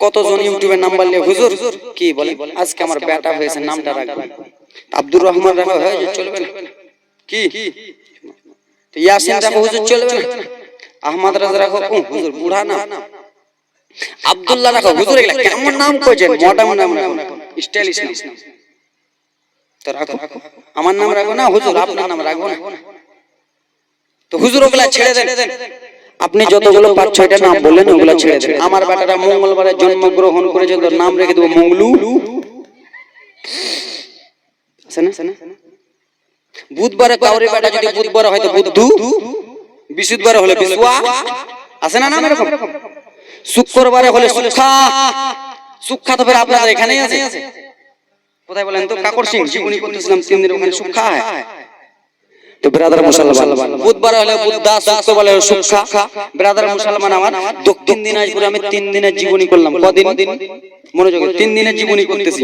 কতজন ইউটিউবের নাম্বার নিয়ে হুজুর? কি বলে আজকে আমার বেটা হয়েছে নামটা রাখবে আব্দুর রহমান রাখা হয়ে যে চলবে না? কি? তো ইয়াসিন রাখো হুজুর চলবে না? আহমদ রাজা রাখো ও, হুজুর বুড়া না আব্দুল্লাহ রাখো হুজুর এগুলা কেমন নাম কইছেন? মডার্ন নাম রাখো স্টাইলিশ নাম। তো রাখো। আমার নাম রাখো না? হুজুর আপনার নাম রাখব না। তো হুজুর ওগুলা ছেড়ে দেন। আপনি যতগুলো পাঁচ ছয়টা নাম বললেন ওগুলো ছেড়ে দেন। আমার বেটাটা মঙ্গলবারে জন্মগ্রহণ করেছে তোর নাম রেখে দেবো মঙ্গলু? বুধবারে কাউরে বেটা যদি বুধবারে হয়তো বুদ্ধু হলে বিশুয়া। আছে না নাম এরকম? শুক্রবারে হলে সুখা। সুখা। তো ফের আপনাদের এখানেই আছে। কোথায় বলেন তো? কাকর সিং জীবনী করতেছিলাম তিন দিন ওখানে সুখা হয়। তো ব্রাদার মুসলমান। বুধবার হলে বুদ্ধা শুক্রবার হলে সুখা ব্রাদার মুসলমান আমার। দক্ষিণ দিনাজপুরে আমি তিন দিনের জীবনী করলাম। কদিন? মনোযোগ তিন দিনের জীবনী করতেছি।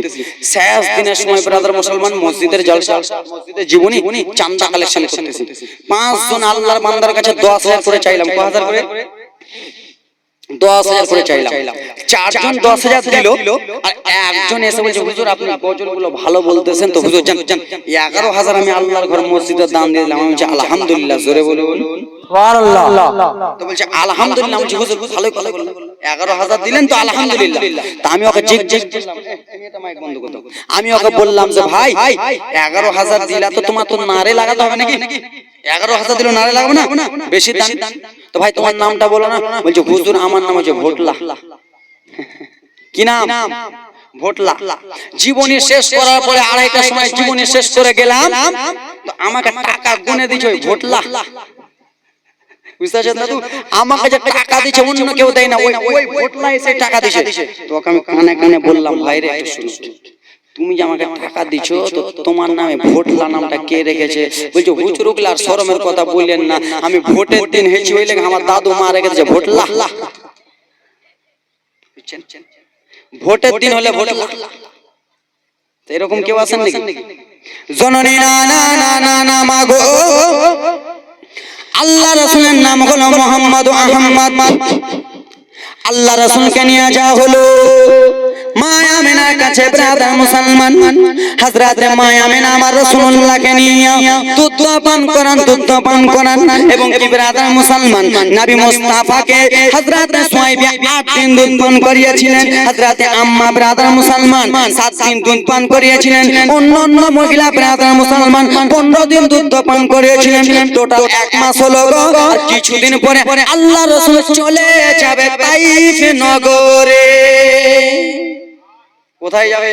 শেষ দিনের সময় ব্রাদার মুসলমান মসজিদের জলসা। মসজিদের জীবনী চান্দা কালেকশন করতেছি। পাঁচজন আল্লাহর বান্দার কাছে দশ হাজার করে চাইলাম। ক হাজার করে? দশ হাজার করে চাইলাম। চারজন দশ হাজার দিল আর একজন এসে বলছে হুজুর আপনি গজলগুলো ভালো বলতেছেন তো হুজুর। জান জান এগারো হাজার আমি আল্লাহর ঘর মসজিদের দান দিয়ে দিলাম। আমি বলছি আলহামদুলিল্লাহ জোরে বলে বলুন তো বলছে আলহামদুলিল্লাহ। আমি হুজুর ভালো কথা এগারো হাজার দিলেন তো আলহামদুলিল্লাহ। তা আমি ওকে আমি ওকে বললাম যে ভাই এগারো হাজার দিলা তো তোমার তো নারে লাগাতে হবে নাকি? এগারো হাজার দিল, নারে লাগাবো না? বেশি দাম? তো ভাই, তোমার নামটা বলো না। বলছে, হুজুর, আমার নাম হচ্ছে ভোটলা। কি নাম? ভোটলা। জীবনী শেষ করার পরে আড়াইটার সময় জীবনী শেষ করে গেলাম। তো আমাকে টাকা গুনে দিচ্ছে ওই ভোটলা। বুঝতে পারছেন দাদু? আমাকে যে টাকা দিচ্ছে অন্য কেউ দেয় না। ওই ভোটলা এসে টাকা আমি কানে কানে বললাম, ভাই রে, একটু শুনো তুমি যে আমাকে টাকা দিছো তো তোমার নামে ভোটলা নামটা কে রেখেছে? বলছো উগলা আর শরমের কথা বললেন না। আমি ভোটের দিন হেছি হইলে আমার দাদু মা রেখেছে। ভোটলা? ভোটের দিন হলে ভোটলা তো এরকম কেউ আছেন নাকি? জননী না না না না না মাগো আল্লাহ রসুলের নাম হলো মোহাম্মদ আহম্মদ আল্লাহ রসুলকে নিয়ে যাওয়া হলো। মায়া মেনার কাছে ব্রাদার মুসলমান। হযরতে মায়া মেনা আমার রাসূলুল্লাহকে নিয়ে দুধ পান করান, দুধ পান করান এবং কি ব্রাদার মুসলমান? নবী মুস্তাফাকে হযরতে সুহাইব আট দিন দুধ পান করিয়েছিলেন। হযরতে আম্মা ব্রাদার মুসলমান সাত দিন দুধ পান করিয়েছিলেন। অন্য অন্য মহিলা ব্রাদার মুসলমান পনেরো দিন দুধ পান করিয়েছিলেন। টোটাল এক মাস হলো আর কিছুদিন পরে আল্লাহ রসুল চলে যাবে তাইফ নগরে। কোথায় যাবে?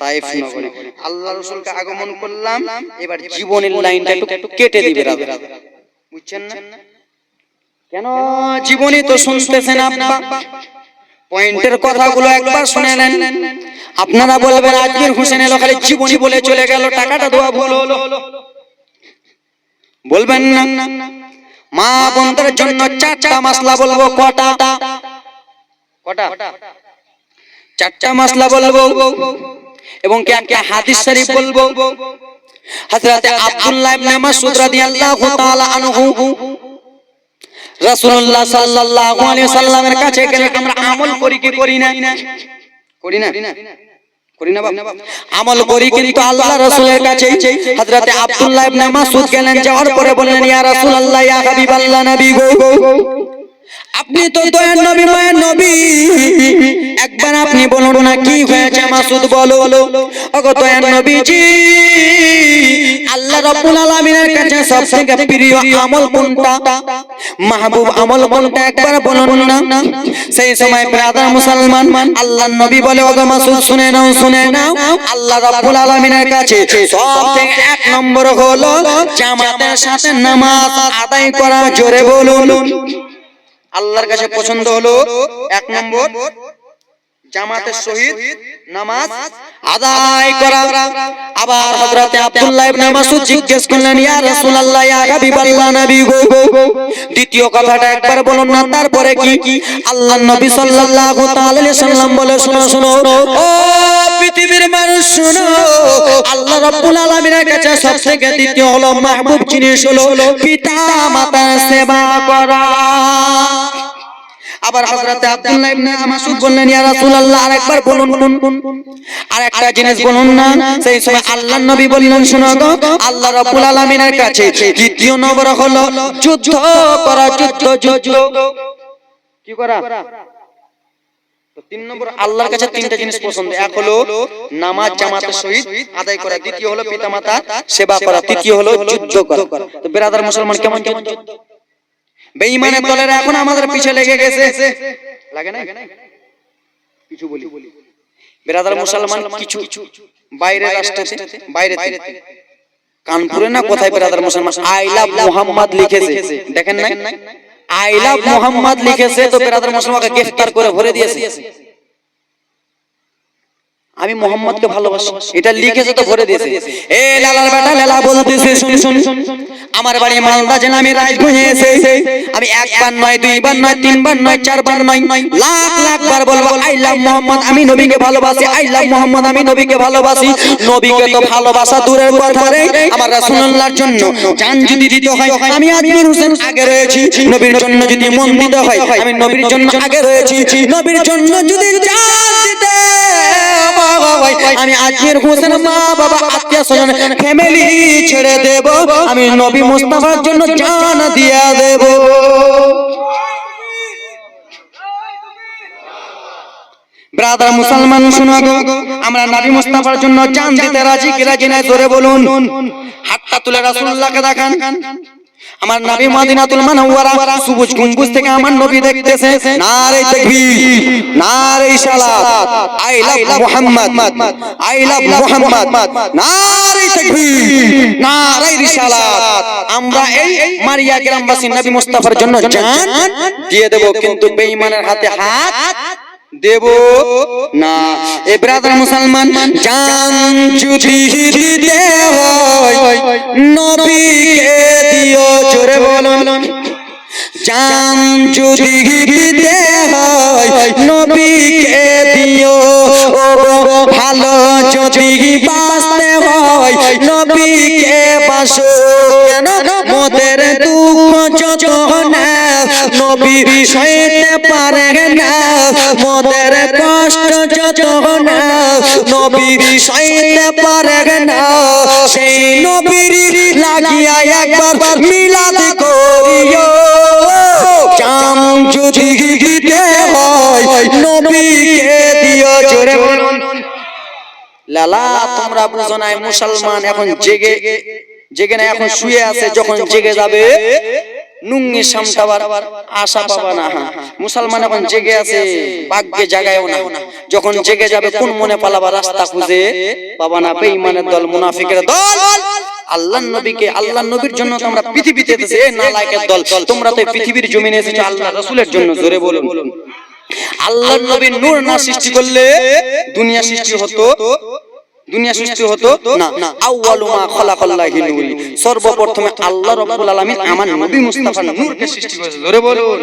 তাইফ নগরে। আল্লাহ রসুলকে আগমন করলাম এবার জীবনের লাইনটা একটু কেটে দিবে বুঝছেন না? কেন? জীবনী তো শুনতেছেন আব্বা। পয়েন্টের কথাগুলো একবার শুনে নেন। আপনারা বলবেন আজমির হোসেন এলো খালি জীবনী বলে চলে গেল টাকাটা দেওয়া ভুল। হলো বলবেন না। মা বোনদের জন্য চারটা মাসলা বলব কটা? কটা? চারটা মাসলা বলব এবং কি একটা হাদিস শরীফ বলব হযরত আব্দুল্লাহ ইবনে মাসউদ রাদিয়াল্লাহু তাআলা আনহু রাসূলুল্লাহ সাল্লাল্লাহু আলাইহি সাল্লামের কাছে গেলে আমরা আমল করি কি করি না করি না করি না আমল করি কিন্তু আল্লাহ রাসূলের কাছে হযরত আব্দুল্লাহ ইবনে মাসউদ গেলেন যাওয়ার পরে বললেন ইয়া রাসূলুল্লাহ ইয়া হাবিবাল্লাহ নবী গো আপনি তো দয়ার নবী মায়ের নবী। একবার আপনি বলুন না কি হয়েছে মাসুদ বলো ওগো দয়ার নবীজি। আল্লাহ রাব্বুল আলামিনের কাছে সবথেকে প্রিয় আমল কোনটা? মাহবুব আমল কোনটা? একবার বলুন না। সেই সময় ব্রাদার মুসলমান। আল্লাহর নবী বলে ওগো মাসুদ শুনে নাও শুনে নাও। আল্লাহ রাব্বুল আলামিনের কাছে সবথেকে এক নম্বর হলো জামাতের সাথে নামাজ আদায় করা। জোরে বলুন। আল্লাহর কাছে পছন্দ হলো এক নম্বর জামাতের সহিত নামাজ আদায় করা। আবার হযরতে আব্দুল্লাহ ইবনে মাসউদ জিজ্ঞেস করলেন, ইয়া রাসূলুল্লাহ, ইয়া হাবিবাল্লাহ নবী গো। দ্বিতীয় কথাটা একবার বলুন না, তারপরে কি? আল্লাহর নবী সাল্লাল্লাহু তাআলা আলাইহি সাল্লাম বলে, শোনো শোনো ও পৃথিবীর মানুষ, শোনো। আল্লাহ রাব্বুল আলামিনের কাছে সবথেকে দ্বিতীয় হলো মাহবুব জিনিস হলো পিতা মাতার সেবা করা। আবার হযরতে আব্দুল্লাহ ইবনে মাসউদ বললেন, ইয়া রাসূলুল্লাহ, আরেকবার বলুন। আর একটা জিনিস বলুন না, সেই সময় আল্লাহর নবী বললেন, শোনো গো, আল্লাহ রাব্বুল আলামিনের কাছে দ্বিতীয় নম্বর হলো যুদ্ধ করা, যুদ্ধ যুদ্ধ। কি করা? তো তিন নম্বর আল্লাহর কাছে তিনটা জিনিস পছন্দ। এক হলো নামাজ জামাতের সহিত আদায় করা। দ্বিতীয় হলো পিতামাতা সেবা করা। তৃতীয় হলো যুদ্ধ করা। তো বেরাদার মুসলমান কেমন কেমন? বেঈমানের দলেরা এখন আমাদের পিছে লেগে গেছে। লাগে না কিছু বলি। বেরাদার মুসলমান কিছু বাইরে রাষ্ট্রেতে বাইরে কানপুরে না কোথায় বেরাদার মুসলমান? আই লাভ মোহাম্মদ লিখেছে। দেখেন না আই লাভ মোহাম্মদ লিখেছে তো বেরাদার মুসলমানকে গ্রেফতার করে ভরে দিয়েছে। আমি মোহাম্মদকে ভালোবাসি। এটা লিখেছে তো ভরে দিয়েছে। এ লালার বেটা লালা বলতেছে শুন শুন আমার বাড়ি মালদা জেলা আমি রাজগঞ্জে এসে আমি একবার নয় দুইবার নয় তিনবার নয় চারবার নয়। লাখ লাখ বার বলব আই লাভ মোহাম্মদ আমি নবীকে ভালোবাসি। আই লাভ মোহাম্মদ আমি নবীকে ভালোবাসি। নবীকে তো ভালোবাসা দূরের কথা রে। আমার রাসূলুল্লাহর জন্য। জান যদি দিতে হয় আমি আজমির হোসেন আগে রয়েছি। নবীর জন্য যদি মন দিতে হয় আমি নবীর জন্য আগে রয়েছি। নবীর জন্য যদি জান দিতে আমি আজমির হোসেন মা বাবা আত্মীয় স্বজন ফ্যামিলি ছেড়ে দেব। আমি নবী মুস্তাফার জন্য জান দিয়ে দেব। ব্রাদার মুসলমান শোনো গো আমরা নবী মুস্তাফার জন্য জান দিতে রাজি কি রাজি নাই? ধরে বলুন। হাতটা তুলে রাসূলুল্লাহকে দেখান। আমার নবী মদিনাতুল মুনাওয়ারা সবুজ গম্বুজ থেকে আমার নবী দেখতেছে। নারে তাকবীর, নারে সালাত। I love Muhammad, I love Muhammad. নারে তাকবীর, নারে রিসালাত আমরা এই মারিয়া গ্রামবাসী নবী মুস্তাফার জন্য জান দিয়ে দেব, কিন্তু বেঈমানের হাতে হাত দেব না। এ ব্রাদার মুসলমান, জান যদি দিতে হয় নবীকে দিও জোরে বলুন। জান যদি দিতে হয় নবীকে দিও ভালো যদি বাঁচতে হয়, নবীকে বাসো। কেন? মোদের দুঃখ যত সইতে পারে না। মোদের কষ্ট যত না। নবী সইতে পারে না। সেই নবীর লাগিয়া একবার মিলাদ করিও। চাম যদি দিতে হয়, নবীকে দিও জোরে লালা, তোমরা বুঝো নাই, মুসলমান এখন জেগে জেগে না, এখন শুয়ে আছে, যখন জেগে যাবে নুঙ্গি সামটাবার আশা পাবা না। মুসলমান এখন জেগে আছে ভাগ্যে জাগায়ও না। যখন জেগে যাবে কোন মনে পালাবার রাস্তা খুঁজে পাবা না। বেঈমানের দল মুনাফিকের দল। আল্লাহ নবীকে আল্লাহ নবীর জন্য তোমরা পৃথিবীতে এসেছে নালায়েকের দল। তোমরা তো পৃথিবীর জমিনে এসেছ আল্লাহ রাসূলের জন্য জোরে বলুন। আল্লাহ নবীর নূর না সৃষ্টি করলে দুনিয়া সৃষ্টি হতো। দুনিয়া সৃষ্টি হতো না আউয়ালু মা খালাকাল্লাহি নূরি সর্বপ্রথমে আল্লাহ রাব্বুল আলামিন আমার নবী মুস্তাফার নূরকে সৃষ্টি করেছে জোরে বলুন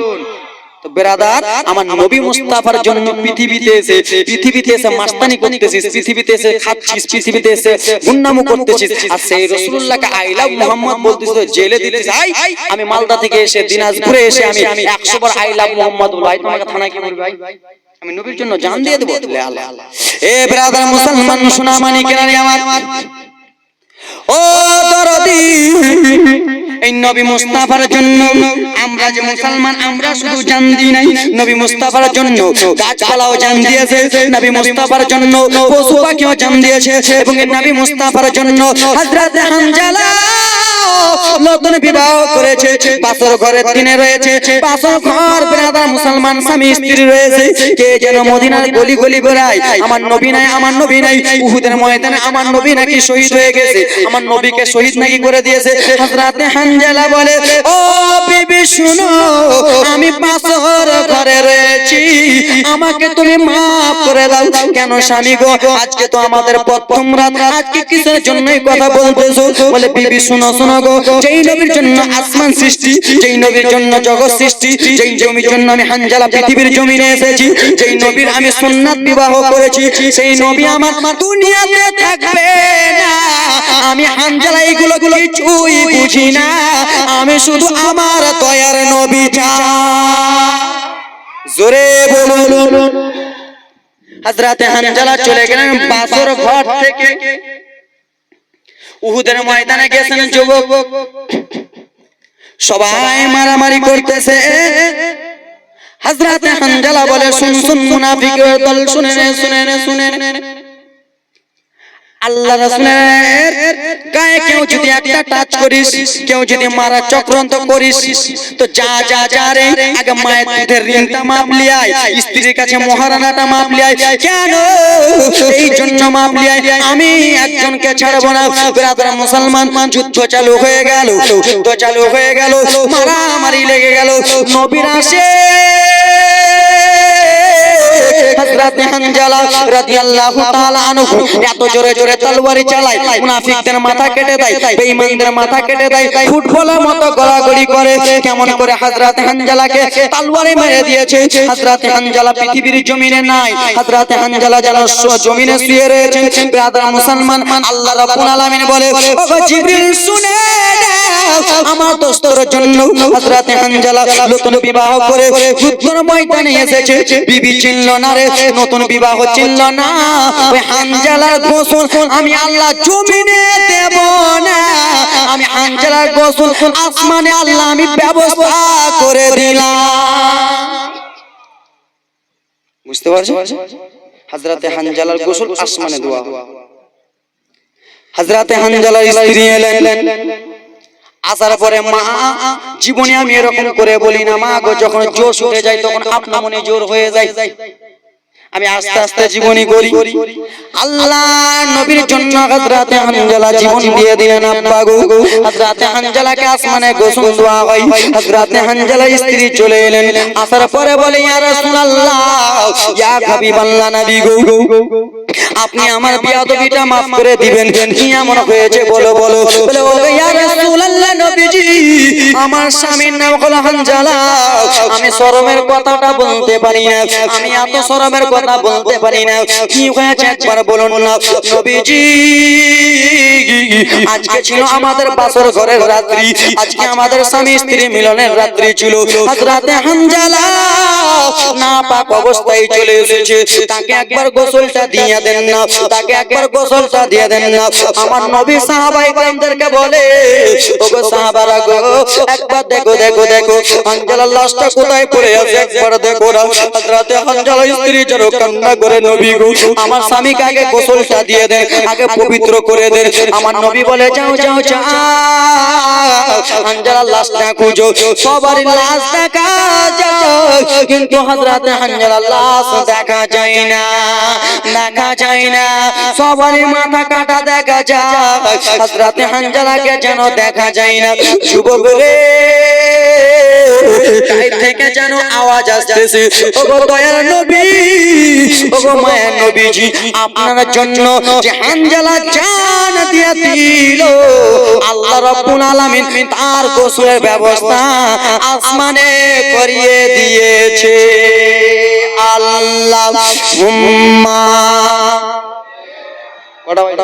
তো বেরাদার আমার নবী মুস্তাফার জন্য পৃথিবীতে এসে পৃথিবীতে এসে মাস্তানি করতেছিস পৃথিবীতে এসে খাচ্ছিস পৃথিবীতে এসে গুন্ডামো করতেছিস আর সেই রাসূলুল্লাহকে আই লাভ মুহাম্মদ জেলে দিতেছিস আই আমি মালদা থেকে এসে দিনাজপুরে এসে আমি 100 বার আই লাভ মুহাম্মদ তোমাকে থানায় কি বলবি ভাই আমি নবীর জন্য জান দিয়ে দেবো লে আল্লাহ এ ব্রাদার মুসলমান সোনা মানি কেনারি আমার। ও দরদি, এই নবী মুস্তাফার জন্য আমরা যে মুসলমান, আমরা শুধু জান নাই। নবী মুস্তাফার জন্য গাছপালাও জান দিয়েছে। নবী মুস্তাফার জন্য পশু পাখিও জান দিয়েছে। এবং নবী মুস্তাফার জন্য হযরত হানজালা নতুন বিবাহ করেছে। বাসর ঘরের দিনে রয়েছে। বাসর ঘর ব্রাদার মুসলমান স্বামী স্ত্রী রয়েছে। কে যেন মদিনার গলি গলি বেড়ায় আমার নবী নাই, আমার নবী নাই। উহুদের ময়দানে, আমার নবী নাকি শহীদ হয়ে গেছে? আমার নবীকে শহীদ নাকি করে দিয়েছে? হযরতে হানজালা বলে, ও বিবি, শুনো, আমি বাসর ঘরে রয়েছি। আমাকে তুমি মাফ করে দাও। কেন স্বামী গো, আজকে তো আমাদের প্রথম রাত। আজকে কিসের জন্যই কথা বলতেছো? বলে, বিবি, শুনো শুনো গো যেই নবীর জন্য আসমান সৃষ্টি যেই নবীর জন্য জগৎ সৃষ্টি যেই জমির জন্য আমি হানজালা পৃথিবীর জমিনে এসেছি যেই নবীর আমি সুন্নাত বিবাহ করেছি সেই নবী আমার দুনিয়াতে থাকবে না। আমি হানজালা এইগুলো কিছুই বুঝি না। আমি শুধু আমার দয়ার নবী জোরে বলুন। হযরতে হানজালা চলে গেলেন বাসর ঘর থেকে। উহুদের ময়দানে গেছেন যুবক। সবাই মারামারি করতেছে। হাজরাতে হানজালা বলে, শুন শুন মুনাফিকের দল শুনে শুনে শুনে আল্লাহ রাসূলের গায়ে কেউ যদি একটা টাচ করিস কেউ যদি মারা চক্রান্ত করিস তো যা যা যা রে আগে মায়ের দুধের ঋণটা মাপ লিয়াই স্ত্রীর কাছে মহারানাটা মাপ লিয়াই কেন? এই জন্য মাপ লিয়াই আমি একজনকে ছাড়বো না। ব্রাদার মুসলমান যুদ্ধ চালু হয়ে গেল। যুদ্ধ চালু হয়ে গেল। মারামারি লেগে গেল। নবীর আসে। হযরত হানজালা রাদিয়াল্লাহু তাআলা আনহু এত জোরে জোরে তলোয়ারি চালায়, মুনাফিকদের মাথা কেটে দেয়, বেঈমানদের মাথা কেটে দেয়, ফুটবলের মতো গড়াগড়ি করে, কেমন করে হযরত হানজালাকে তলোয়ারে মেরে দিয়েছে, হযরত হানজালা পৃথিবীর জমিনে নাই, হযরত হানজালা যেন জমিনে শুয়ে রয়েছেন, ব্রাদার মুসলমান, আল্লাহ রাব্বুল আলামিন বলে, ওগো জিবরিল শুনে আমার দোস্তর জন্য হযরত হানজালা নতুন বিবাহ করে যুদ্ধের ময়দানে এসেছে, বিবি চিনল না রে নতুন বিবাহ চিনল না। ওই হানজালার গোসল আমি আল্লাহ জমিনে দেব না। আমি হানজালার গোসল আসমানে আল্লাহ আমি ব্যবস্থা করে দিলাম। বুঝতে পারছ হযরতে হানজালার গোসল আসমানে দেওয়া হবে হযরতে হানজালার স্ত্রী এলেন। আসার পরে মা, জীবনে আমি এরকম করে বলি না। মা গো, যখন জোশ উঠে যায়, তখন আপনার মনে জোর হয়ে যায়। আমি আস্তে আস্তে জীবনী করি। আল্লাহ নবীর জন্য হযরতে হানজালা জীবন দিয়ে দিলেন আব্বা গো। হযরতে হানজালাকে আসমানে গোসল দেওয়া হয়। হযরতে হানজালা স্ত্রী চলে এলেন। আসার পরে বলে ইয়া রাসূলুল্লাহ ইয়া হাবিবাল্লাহ নবী গো। আপনি আমার বিয়াদবিটা maaf করে দিবেন। কি এমন হয়েছে বলো বলো। বলে ও ইয়া রাসূলুল্লাহ নবীজি আমার স্বামীর নাম হলো হানজালা। আমি শরমের কথাটা বলতে পারি না। আমি এত শরমের কথা বলতে পারি না। কি হয়েছে একবার বলুন না। নবীজি আজকে ছিল আমাদের বাসর ঘরের রাত্রি। আজকে আমাদের স্বামী স্ত্রী মিলনের রাত্রি ছিল। রাতে হানজালা। না পাক অবস্থায় চলে এসেছে। তাকে একবার গোসলটা দিয়ে দিয়ে দেন না। তাকে একবার গোসলটা দিয়ে দেন না। আমার নবী সাহাবাই কামদেরকে বলে, ওগো সাহাবারা গো, একবার দেখো দেখো দেখো লাশটা কোথায় পড়ে আছে? একবার দেখো রাতে স্ত্রী যেন কান্না করে, নবী গো, আমার স্বামীকে আগে গোসলটা দিয়ে দেন, আগে পবিত্র করে দেন। আমার নবী বলে, যাও যাও যাও, হানজালার লাশটা খুঁজো। সবারই লাশ দেখা যায়। কিন্তু হজরত লাশ দেখা যায় না দেখা যায় না। সবারই মাথা কাটা দেখা যায়। হযরতে হানজালাকে যেন দেখা যায় না। যুবক থেকে যেন আওয়াজ আসতেছে। ওগো দয়ার নবী, ওগো মায়ের নবীজি, আপনার জন্য যে দিল, আল্লাহ রাব্বুল আলামিন তার গোসলের ব্যবস্থা আসমানে করিয়ে দিয়েছে। আল্লাহ হুম্মা। কটা ভাই